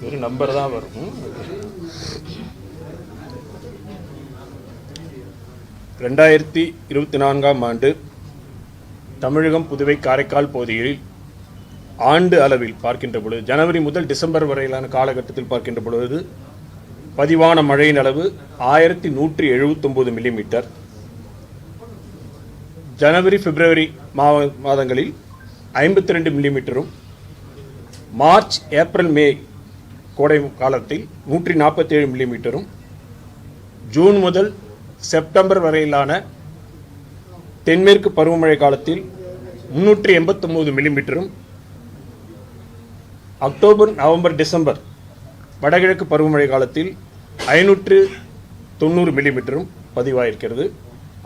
வெறும் நம்பர் தான் வரும். ரெண்டாயிரத்தி இருபத்தி நான்காம் ஆண்டு தமிழகம் புதுவை காரைக்கால் பகுதியில் ஆண்டு அளவில் பார்க்கின்ற பொழுது ஜனவரி முதல் டிசம்பர் வரையிலான காலகட்டத்தில் பார்க்கின்ற பொழுது பதிவான மழையின் அளவு ஆயிரத்தி நூற்றி எழுபத்தொம்போது மில்லிமீட்டர். ஜனவரி பிப்ரவரி மா மாதங்களில் ஐம்பத்தி ரெண்டு மில்லிமீட்டரும் மார்ச் ஏப்ரல் மே கோடை காலத்தில் நூற்றி நாற்பத்தேழு மில்லிமீட்டரும் ஜூன் முதல் செப்டம்பர் வரையிலான தென்மேற்கு பருவமழை காலத்தில் முன்னூற்றி எண்பத்தொம்போது மில்லிமீட்டரும் அக்டோபர் நவம்பர் டிசம்பர் வடகிழக்கு பருவமழை காலத்தில் ஐநூற்று தொண்ணூறு மில்லிமீட்டரும் பதிவாயிருக்கிறது.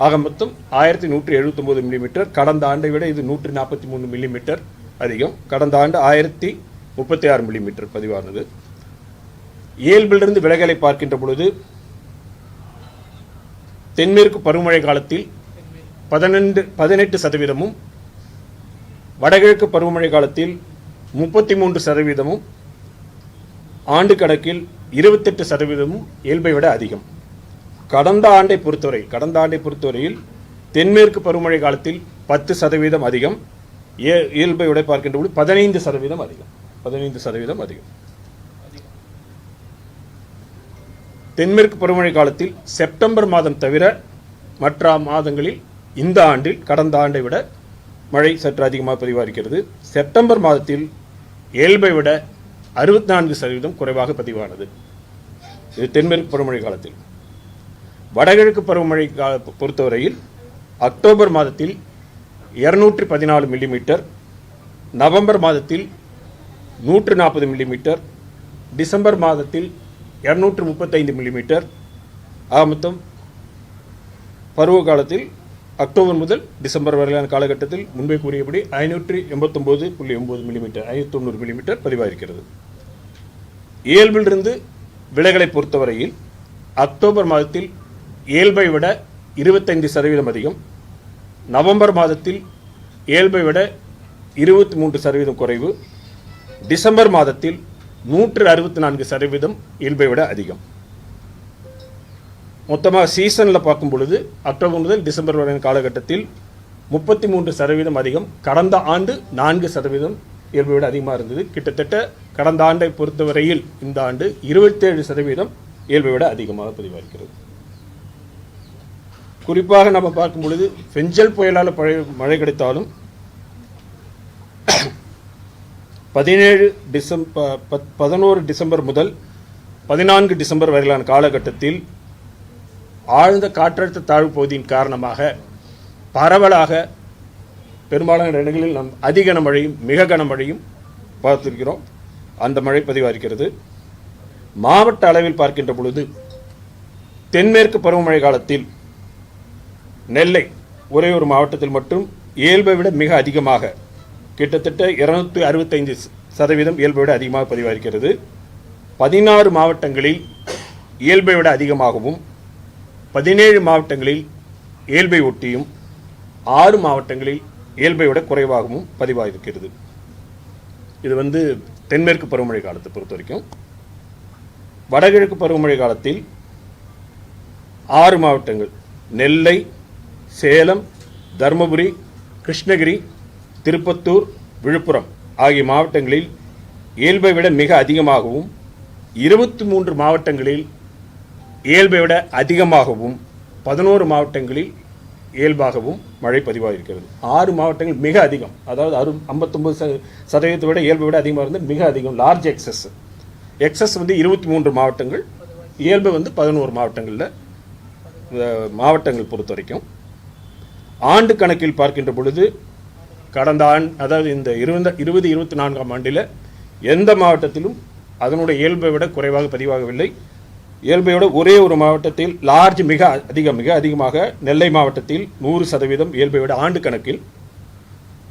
ஆக மொத்தம் ஆயிரத்தி நூற்றி எழுபத்தொம்போது மில்லிமீட்டர். கடந்த ஆண்டை விட இது நூற்றி நாற்பத்தி மூணு மில்லிமீட்டர் அதிகம். கடந்த ஆண்டு ஆயிரத்தி முப்பத்தி ஆறு மில்லிமீட்டர் பதிவானது. இயல்பிலிருந்து விலகலை பார்க்கின்ற பொழுது தென்மேற்கு பருவமழை காலத்தில் பதினெண்டு பதினெட்டு சதவீதமும் வடகிழக்கு பருவமழை காலத்தில் முப்பத்தி மூன்று சதவீதமும் ஆண்டு கணக்கில் இருபத்தெட்டு சதவீதமும் இயல்பை விட அதிகம். கடந்த ஆண்டை பொறுத்தவரை கடந்த ஆண்டை பொறுத்தவரையில் தென்மேற்கு பருவமழை காலத்தில் பத்து சதவீதம் அதிகம் இயல்பை விட பார்க்கின்ற பொழுது பதினைந்து சதவீதம் அதிகம். பதினைந்து சதவீதம் அதிகம். தென்மேற்கு பருவமழை காலத்தில் செப்டம்பர் மாதம் தவிர மற்ற மாதங்களில் இந்த ஆண்டில் கடந்த ஆண்டை விட மழை சற்று அதிகமாக பதிவாகிறது செப்டம்பர் மாதத்தில் இயல்பை விட அறுபத்தி நான்கு சதவீதம் குறைவாக பதிவானது. இது தென்மேற்கு பருவமழை காலத்தில். வடகிழக்கு பருவமழை கால பொறுத்தவரையில் அக்டோபர் மாதத்தில் இருநூற்றி பதினாலு மில்லிமீட்டர் நவம்பர் மாதத்தில் நூற்று நாற்பது மில்லிமீட்டர் டிசம்பர் மாதத்தில் இரநூற்று முப்பத்தைந்து மில்லிமீட்டர் ஆக மொத்தம் பருவ காலத்தில் அக்டோபர் முதல் டிசம்பர் வரையிலான காலகட்டத்தில் முன்பே கூறியபடி ஐநூற்றி எண்பத்தொம்போது புள்ளி ஒம்பது மில்லிமீட்டர் ஐநூற்றி தொண்ணூறு மில்லிமீட்டர் பதிவாயிருக்கிறது. இயல்பிலிருந்து விலைகளை பொறுத்தவரையில் அக்டோபர் மாதத்தில் இயல்பை விட இருபத்தைந்து சதவீதம் அதிகம். நவம்பர் மாதத்தில் இயல்பை விட இருபத்தி மூன்று சதவீதம் குறைவு. டிசம்பர் மாதத்தில் நூற்று அறுபத்தி நான்கு சதவீதம் இயல்பை விட அதிகம். மொத்தமாக சீசனில் பார்க்கும் பொழுது அக்டோபர் முதல் டிசம்பர் வரை காலகட்டத்தில் முப்பத்தி மூன்று சதவீதம் அதிகம். கடந்த ஆண்டு நான்கு சதவீதம் இயல்பை விட அதிகமாக இருந்தது. கிட்டத்தட்ட கடந்த ஆண்டை பொறுத்தவரையில் இந்த ஆண்டு இருபத்தேழு சதவீதம் இயல்பை விட அதிகமாக பதிவாகிறது. குறிப்பாக நம்ம பார்க்கும் பொழுது பெஞ்சல் புயலால் மழை கிடைத்தாலும் பதினேழு டிசம்பர் பதினோரு டிசம்பர் முதல் பதினான்கு டிசம்பர் வரையிலான காலகட்டத்தில் ஆழ்ந்த காற்றழுத்த தாழ்வு பகுதியின் காரணமாக பரவலாக பெரும்பாலான இடங்களில் நம் அதிக கனமழையும் மிக கனமழையும் பார்த்திருக்கிறோம். அந்த மழை பதிவாகிறது மாவட்ட அளவில் பார்க்கின்ற பொழுது தென்மேற்கு பருவமழை காலத்தில் நெல்லை ஒரே ஒரு மாவட்டத்தில் மட்டும் இயல்பை விட மிக அதிகமாக கிட்டத்தட்ட இருநூத்தி அறுபத்தைந்து சதவீதம் இயல்பை விட அதிகமாக பதிவாகிறது பதினாறு மாவட்டங்களில் இயல்பை விட அதிகமாகவும் பதினேழு மாவட்டங்களில் இயல்பை ஒட்டியும் ஆறு மாவட்டங்களில் இயல்பை விட குறைவாகவும் பதிவாகிருக்கிறது இது வந்து தென்மேற்கு பருவமழை காலத்தை பொறுத்த வரைக்கும். வடகிழக்கு பருவமழை காலத்தில் ஆறு மாவட்டங்கள் நெல்லை சேலம் தருமபுரி கிருஷ்ணகிரி திருப்பத்தூர் விழுப்புரம் ஆகிய மாவட்டங்களில் இயல்பை விட மிக அதிகமாகவும் இருபத்தி மூன்று மாவட்டங்களில் இயல்பை விட அதிகமாகவும் பதினோரு மாவட்டங்களில் இயல்பாகவும் மழை பதிவாகிருக்கிறது ஆறு மாவட்டங்கள் மிக அதிகம் அதாவது அறு ஐம்பத்தொம்பது ச சதவீதத்தை விட இயல்பை விட அதிகமாக இருந்து மிக அதிகம் லார்ஜ் எக்ஸஸ் எக்ஸஸ் வந்து இருபத்தி மூன்று மாவட்டங்கள் இயல்பு வந்து பதினோரு மாவட்டங்களில் மாவட்டங்கள் பொறுத்த வரைக்கும் ஆண்டு கணக்கில் பார்க்கின்ற பொழுது கடந்த ஆண்டு அதாவது இந்த இருபது இருபது இருபத்தி நான்காம் ஆண்டில் எந்த மாவட்டத்திலும் அதனுடைய இயல்பை விட குறைவாக பதிவாகவில்லை. இயல்பை விட ஒரே ஒரு மாவட்டத்தில் லார்ஜ் மிக அதிகம் மிக அதிகமாக நெல்லை மாவட்டத்தில் நூறு சதவீதம் இயல்பை விட ஆண்டு கணக்கில்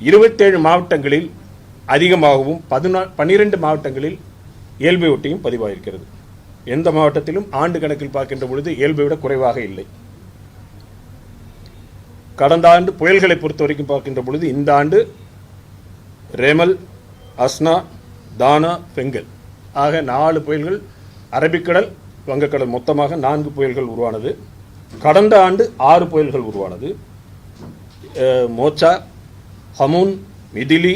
இருபத்தேழு மாவட்டங்களில் அதிகமாகவும் பதினா பன்னிரெண்டு மாவட்டங்களில் இயல்பை ஒட்டியும் பதிவாகிருக்கிறது எந்த மாவட்டத்திலும் ஆண்டு கணக்கில் பார்க்கின்ற பொழுது இயல்பை விட குறைவாக இல்லை. கடந்த ஆண்டு புயல்களை பொறுத்த வரைக்கும் பார்க்கின்ற பொழுது இந்த ஆண்டு ரேமல் அஸ்னா தானா பெங்கல். ஆக நாலு புயல்கள் அரபிக்கடல் வங்கக்கடல் மொத்தமாக நான்கு புயல்கள் உருவானது. கடந்த ஆண்டு ஆறு புயல்கள் உருவானது. Mocha Hamoon Midhili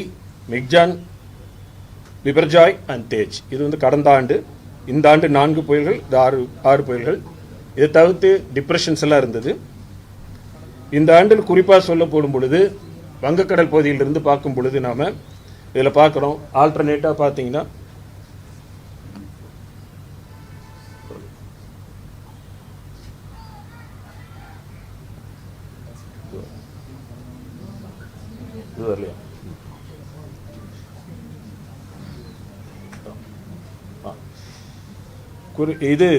Michaung Biparjoy and Tej. இது வந்து கடந்த ஆண்டு. இந்த ஆண்டு நான்கு புயல்கள் இது ஆறு ஆறு புயல்கள். இதை தவிர்த்து டிப்ரெஷன்ஸ் எல்லாம் இருந்தது. இந்த ஆண்டில் குறிப்பாக சொல்லப்படும் பொழுது வங்கக்கடல் பகுதியிலிருந்து பார்க்கும் பொழுது நாம் இதில் பார்க்குறோம். ஆல்டர்னேட்டாக பார்த்தீங்கன்னா இது வரலையா? குறி இது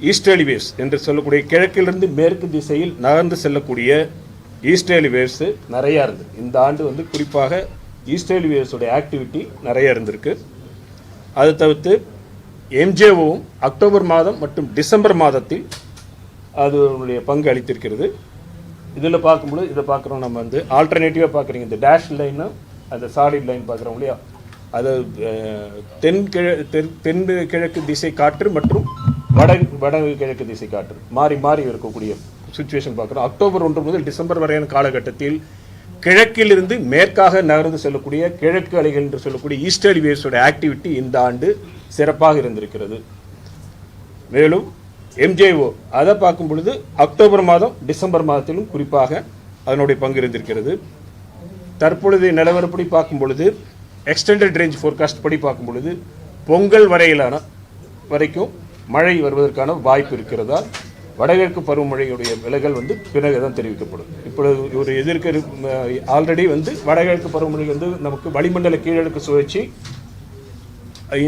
ஈஸ்டேலிவேஸ் என்று சொல்லக்கூடிய கிழக்கிலிருந்து மேற்கு திசையில் நகர்ந்து செல்லக்கூடிய ஈஸ்டர்லி நிறையா இருந்து. இந்த ஆண்டு வந்து குறிப்பாக ஈஸ்டர்லி ஆக்டிவிட்டி நிறையா இருந்திருக்கு. அதை தவிர்த்து எம்ஜேஓவும் அக்டோபர் மாதம் மற்றும் டிசம்பர் மாதத்தில் அதனுடைய பங்கு அளித்திருக்கிறது. இதில் பார்க்கும்போது இதை பார்க்குறோம் நம்ம வந்து ஆல்டர்னேட்டிவாக பார்க்குறீங்க. இந்த டேஷ் லைனும் அந்த சாலிட் லைன் பார்க்குறோம் இல்லையா? அது தென் கிழ தென் தென் கிழக்கு திசை காற்று மற்றும் வட வட கிழக்கு திசை காற்று. மாறி மாறி இருக்கக்கூடிய சுச்சுவேஷன் பார்க்குறோம். அக்டோபர் ஒன்று முதல் டிசம்பர் வரையான காலகட்டத்தில் கிழக்கிலிருந்து மேற்காக நகர்ந்து செல்லக்கூடிய கிழக்கு அலைகள் என்று சொல்லக்கூடிய ஈஸ்டர்லி வேவ்ஸோட ஆக்டிவிட்டி இந்த ஆண்டு சிறப்பாக இருந்திருக்கிறது. மேலும் எம்ஜேஓ அதை பார்க்கும் பொழுது அக்டோபர் மாதம் டிசம்பர் மாதத்திலும் குறிப்பாக அதனுடைய பங்கு இருந்திருக்கிறது. தற்பொழுதைய நிலவரப்படி பார்க்கும் பொழுது எக்ஸ்டெண்டட் ரேஞ்ச் ஃபோர்காஸ்ட் படி பார்க்கும் பொழுது பொங்கல் வரையிலான வரைக்கும் மழை வருவதற்கான வாய்ப்பு இருக்கிறதா வடகிழக்கு பருவமழையுடைய விலைகள் வந்து பிறகு தான் தெரிவிக்கப்படும். இப்பொழுது ஒரு எதிர்க்க ஆல்ரெடி வந்து வடகிழக்கு பருவமழை வந்து நமக்கு வளிமண்டல கீழடுக்கு சுழற்சி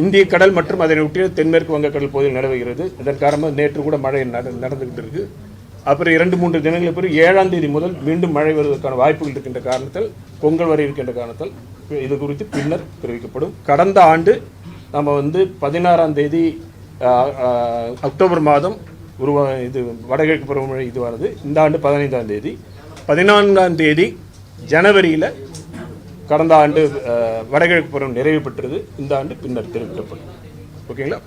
இந்திய கடல் மற்றும் அதனை ஒட்டிய தென்மேற்கு வங்கக்கடல் பகுதியில் நிலவுகிறது. இதன் காரணமாக நேற்று கூட மழை நடந்துகிட்டு இருக்கு. அப்புறம் இரண்டு மூன்று தினங்களுக்கு பிறகு ஏழாம் தேதி முதல் மீண்டும் மழை வருவதற்கான வாய்ப்புகள் இருக்கின்ற காரணத்தில் பொங்கல் வரை இருக்கின்ற காரணத்தால் இது குறித்து பின்னர் தெரிவிக்கப்படும். கடந்த ஆண்டு நம்ம வந்து பதினாறாம் தேதி அக்டோபர் மாதம் உருவா இது வடகிழக்கு பருவமழை இதுவானது இந்த ஆண்டு பதினைந்தாம் தேதி. பதினான்காம் தேதி ஜனவரியில் கடந்த ஆண்டு வடகிழக்கு பருவம் நிறைவு பெற்றது. இந்த ஆண்டு பின்னர் தெரிவிக்கப்படும். ஓகேங்களா?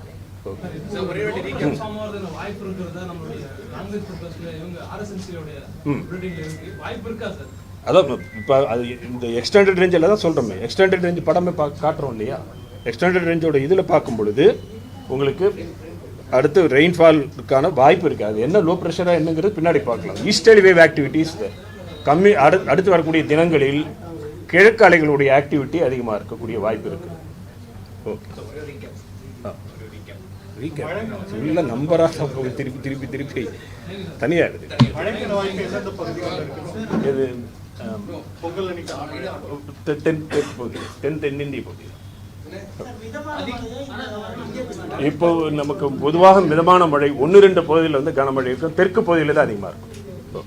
அதான் இப்போ அது இந்த எக்ஸ்டெண்டட் ரேஞ்சில் தான் சொல்கிறோமே எக்ஸ்டெண்டட் ரேஞ்ச் படமே பா காட்டுறோம் இல்லையா? எக்ஸ்டெண்டட் ரேஞ்சோட இதில் பார்க்கும் பொழுது உங்களுக்கு அடுத்து ரெயின்ஃபாலுக்கான வாய்ப்பு இருக்குது அது என்ன லோ ப்ரெஷராக என்னங்கிறது பின்னாடி பார்க்கலாம். ஈஸ்டர்லி வேவ் ஆக்டிவிட்டீஸ் கம்மி அடு அடுத்து வரக்கூடிய தினங்களில் கிழக்கு அலைகளுடைய ஆக்டிவிட்டி அதிகமாக இருக்கக்கூடிய வாய்ப்பு இருக்குது ஓகே ஃபுல்லாக நம்பராக திருப்பி திருப்பி திருப்பி. தனியாக இருக்குது இது தென் தென் தென்னிந்திய பகுதி. இப்போ நமக்கு பொதுவாக மிதமான மழை ஒன்று ரெண்டு பகுதியில் வந்து கனமழை இருக்கும் தெற்கு பகுதியில் தான் அதிகமாக இருக்கும் இப்போ.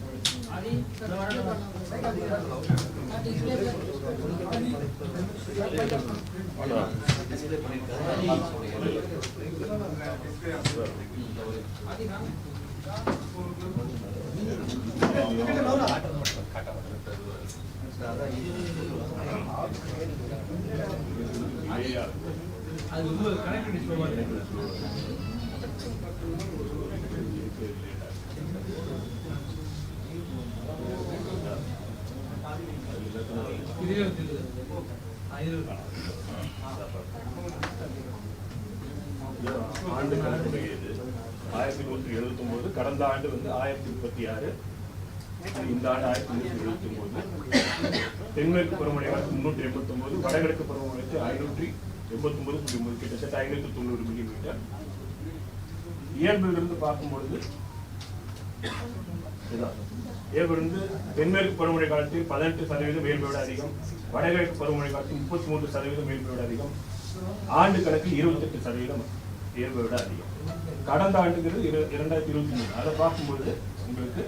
அது வந்து இது ஆண்டு கணக்குடையது ஆயிரத்தி நூற்றி எழுபத்தொம்போது கடந்த ஆண்டு வந்து ஆயிரத்தி முப்பத்தி ஆறு. இந்த ஆண்டு ஆயிரத்தி எழுபத்தி ஒன்பது தென்மேற்கு பருவமழை காலத்து முன்னூற்றி எண்பத்தொம்போது வடகிழக்கு பருவமழைக்கு ஐநூற்றி எண்பத்தொம்போது புள்ளி ஒன்பது கிட்டத்தட்ட ஐநூற்றி தொண்ணூறு மில்லி மீட்டர் இயல்பிலிருந்து பார்க்கும் பொழுது இயல்பிலிருந்து தென்மேற்கு பருவமழை காலத்தில் பதினெட்டு சதவீதம் இயல்பை விட அதிகம் வடகிழக்கு பருவமழை காலத்தில் முப்பத்தி மூன்று சதவீதம் இயல்பை விட அதிகம் ஆண்டு கணக்கு இருபத்தெட்டு சதவீதம் இயல்பை விட அதிகம். கடந்த ஆண்டுங்கிறது இரண்டாயிரத்தி இருபத்தி மூணு. அதை பார்க்கும்பொழுது உங்களுக்கு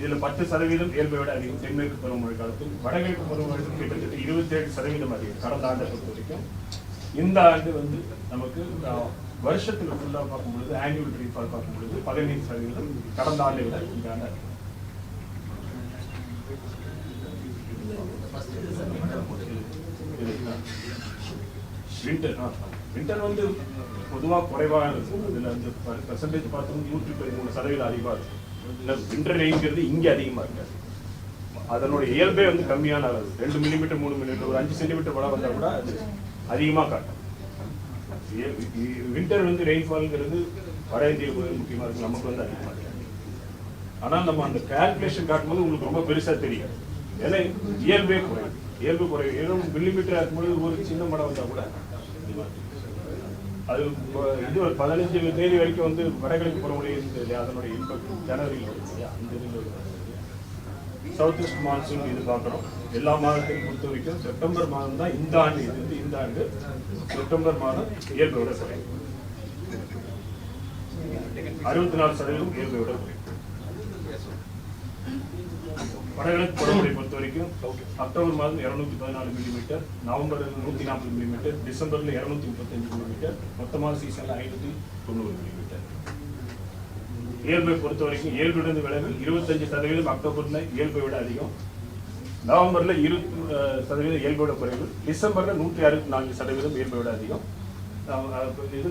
இதுல பத்து சதவீதம் இயல்பை விட அதிகம் தென்மேற்கு பருவமழை காலத்தில் வடகிழக்கு பருவமழைக்கும் கிட்டத்தட்ட இருபத்தேழு சதவீதம் அதிகம் கடந்த ஆண்டை பொறுத்த வரைக்கும் இந்த ஆண்டு வந்து நமக்கு வருஷத்துல ஃபுல்லா பார்க்கும்பொழுது ஆனுவல் ரீஃபால் பார்க்கும்பொழுது பதினைந்து சதவீதம் கடந்த ஆண்டை விட இந்த ஆண்டு அதிகம். வின்டர் வின்டர் வந்து பொதுவாக குறைவாக இருக்கும். இதில் வந்து பர்சன்டேஜ் பார்த்தோம்னா நூற்றி பதிமூணு சதவீதம் அதிகமாக இருக்கும். வின்டர் ரெயின்ங்கிறது இங்கே அதிகமாக இருக்காது. அதனுடைய இயல்பே வந்து கம்மியான அளவு. ரெண்டு மில்லிமீட்டர் மூணு மில்லிமீட்டர் ஒரு அஞ்சு சென்டிமீட்டர் மழை வந்தால் கூட அது அதிகமாக காட்டும். வின்டர் வந்து ரெயின்ஃபால்ங்கிறது வட இந்திய முக்கியமாக இருக்கு. நமக்கு வந்து அதிகமாக இருக்காது ஆனால் நம்ம அந்த கால்குலேஷன் காட்டும்போது உங்களுக்கு ரொம்ப பெருசா தெரியும் ஏன்னா இயல்பே குறையும். இயல்பு குறையும். ஏதோ மில்லிமீட்டர் இருக்கும்போது ஒரு சின்ன மழை வந்தா கூட அது இது ஒரு பதினஞ்சு தேதி வரைக்கும் வந்து வடகிழக்கு பருவமழை இருந்தது இல்லையா அதனுடைய இம்பாக்ட் ஜனவரியில் இல்லையா? அந்த இதில் சவுத் ஈஸ்ட் மான்சூன் இது பார்க்குறோம். எல்லா மாதத்தையும் பொறுத்த வரைக்கும் செப்டம்பர் மாதம் தான் இந்த ஆண்டு இது வந்து இந்த ஆண்டு. செப்டம்பர் மாதம் இயல்பை விட குறையும். அறுபத்தி நாலு சதவீதம் இயல்பை விட குறையும். வடகிழக்கு பருவமழை பொறுத்த வரைக்கும் அக்டோபர் மாதம் இருநூத்தி பதினாலு மில்லிமீட்டர் நவம்பர் நூத்தி நாற்பது மில்லிமீட்டர் டிசம்பர்ல இருநூத்தி முப்பத்தஞ்சு மில்லிமீட்டர் மொத்தமான சீசன்ல ஐநூத்தி தொண்ணூறு மில்லிமீட்டர் இயல்பை பொறுத்த வரைக்கும் இயல்பிலிருந்து விளைவு இருபத்தஞ்சு சதவீதம் அக்டோபர்ல இயல்பை விட அதிகம். நவம்பர்ல இருபத்தி சதவீதம் இயல்பை விட குறைவு. டிசம்பர்ல நூற்றி அறுபத்தி நான்கு சதவீதம் இயல்பை விட அதிகம். இது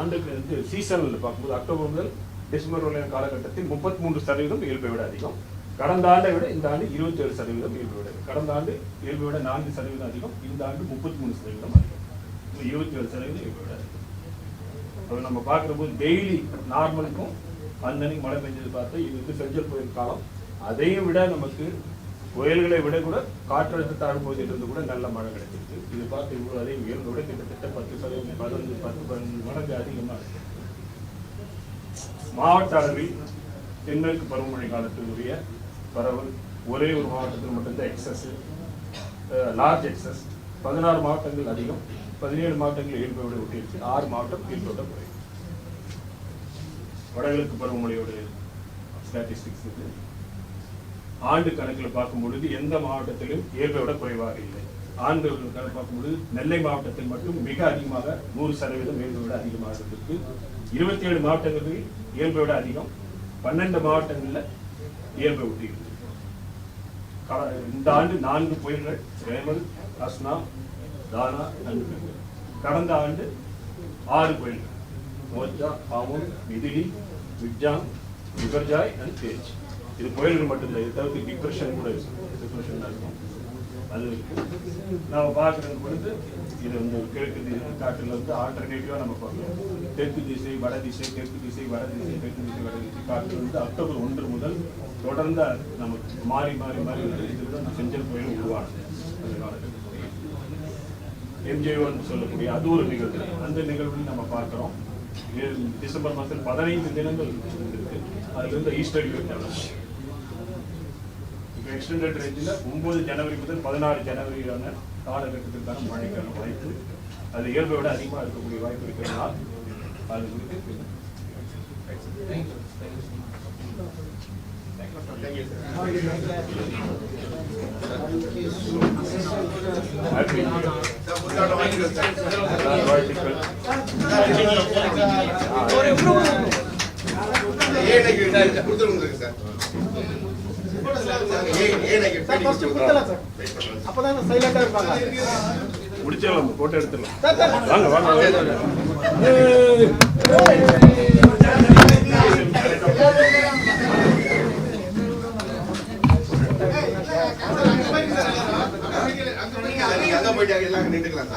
ஆண்டுக்கு வந்து சீசனில் பார்க்கும்போது அக்டோபர் முதல் டிசம்பர் வரையான காலகட்டத்தில் முப்பத்தி மூன்று சதவீதம் இயல்பை விட அதிகம். கடந்த ஆண்டை விட இந்த ஆண்டு இருபத்தி ஏழு சதவீதம் இயல்பை விட கடந்த ஆண்டு இயல்பை விட நான்கு சதவீதம் அதிகம் இந்த ஆண்டு முப்பத்தி மூணு சதவீதம் அதிகம். இருபத்தி ஏழு சதவீதம் இயல்பை விட இப்போ அது நம்ம பார்க்குற போது டெய்லி நார்மலுக்கும் அன்னன்னைக்கு மழை பெஞ்சது பார்த்தா இது வந்து செஞ்சல் புயல் காலம். அதையும் விட நமக்கு புயல்களை விட கூட காற்றழுத்த தாழ்வு பகுதியிலிருந்து கூட நல்ல மழை கிடைச்சிருக்கு. இது பார்த்து இவ்வளோ அதே உயர்ந்த விட கிட்டத்தட்ட பத்து சதவீதம் பதினஞ்சு பத்து பதினஞ்சு மடங்கு அதிகமாக இருக்கு மாவட்ட அளவில் தென்மேற்கு பருவமழை காலத்தினுடைய பரவல் ஒரே ஒரு மாவட்டத்தில் மட்டும்தான் எக்ஸஸ் லார்ஜ் எக்ஸஸ் பதினாறு மாவட்டங்கள் அதிகம். பதினேழு மாவட்டங்கள் இயல்பை விட ஆறு மாவட்டம் இயல்போட குறை வடகிழக்கு பருவமழையோட ஸ்டாட்டிஸ்டிக்ஸ் இது. ஆண்டு கணக்கில் பார்க்கும் பொழுது எந்த மாவட்டத்திலும் இயல்பை விட குறைவாக இல்லை. ஆண்டு கணக்கு பார்க்கும்பொழுது நெல்லை மாவட்டத்தில் மட்டும் மிக அதிகமாக நூறு சதவீதம் இயல்பை விட அதிகமாக இருந்திருக்கு. இருபத்தி ஏழு மாவட்டங்களில் இயல்பை விட அதிகம். பன்னெண்டு மாவட்டங்களில் இயல்பை ஒட்டியிருக்கு. இந்த ஆண்டு நான்கு புயல்கள் ரேமல் அஸ்னா தானா நன்கு. கடந்த ஆண்டு ஆறு புயல்கள். Mocha Hamoon Midhili Michaung Biparjoy and Tej. இது புயல்கள் மட்டும்தான் இதை தவிர்த்து டிப்ரெஷன் கூட இருக்கும். டிப்ரெஷன் இருக்கும். அது இருக்கு. நாம பார்க்கறது பொழுது இது வந்து கிழக்கு திசை காட்டில் வந்து ஆல்டர்னேட்டிவாக நம்ம பார்க்கலாம். தெற்கு திசை வட திசை தெற்கு திசை வட திசை தெற்கு திசை வட திசை காற்று வந்து அக்டோபர் ஒன்று முதல் தொடர்ந்து நமக்கு மாறி மாறி மாறி இதில் தான் செஞ்சல் புயல் உருவானது அந்த எம்ஜிஓன்னு சொல்லக்கூடிய அது ஒரு நிகழ்வு. அந்த நிகழ்வுன்னு நம்ம பார்க்குறோம். டிசம்பர் மாதத்தில் பதினைந்து தினங்கள் இருக்கு. அதுலேருந்து ஈஸ்டர் இப்போ எக்ஸ்டெண்டட் ரேஞ்சில் ஒன்பது ஜனவரி முதல் பதினாறு ஜனவரியான காலகட்டத்திற்கான மழைக்கான வாய்ப்பு அது இயல்பை விட அதிகமாக இருக்கக்கூடிய வாய்ப்பு இருக்கிறதுனால் அது குறித்து. வாழ்த்துக்கள் அப்பதான் சைலண்டா இருப்பாங்க முடிச்சிடலாம் போட்டோ எடுத்துடலாம் வாங்க வாங்க அங்க போயிட்டு எல்லாம் நின்றுக்கலாம்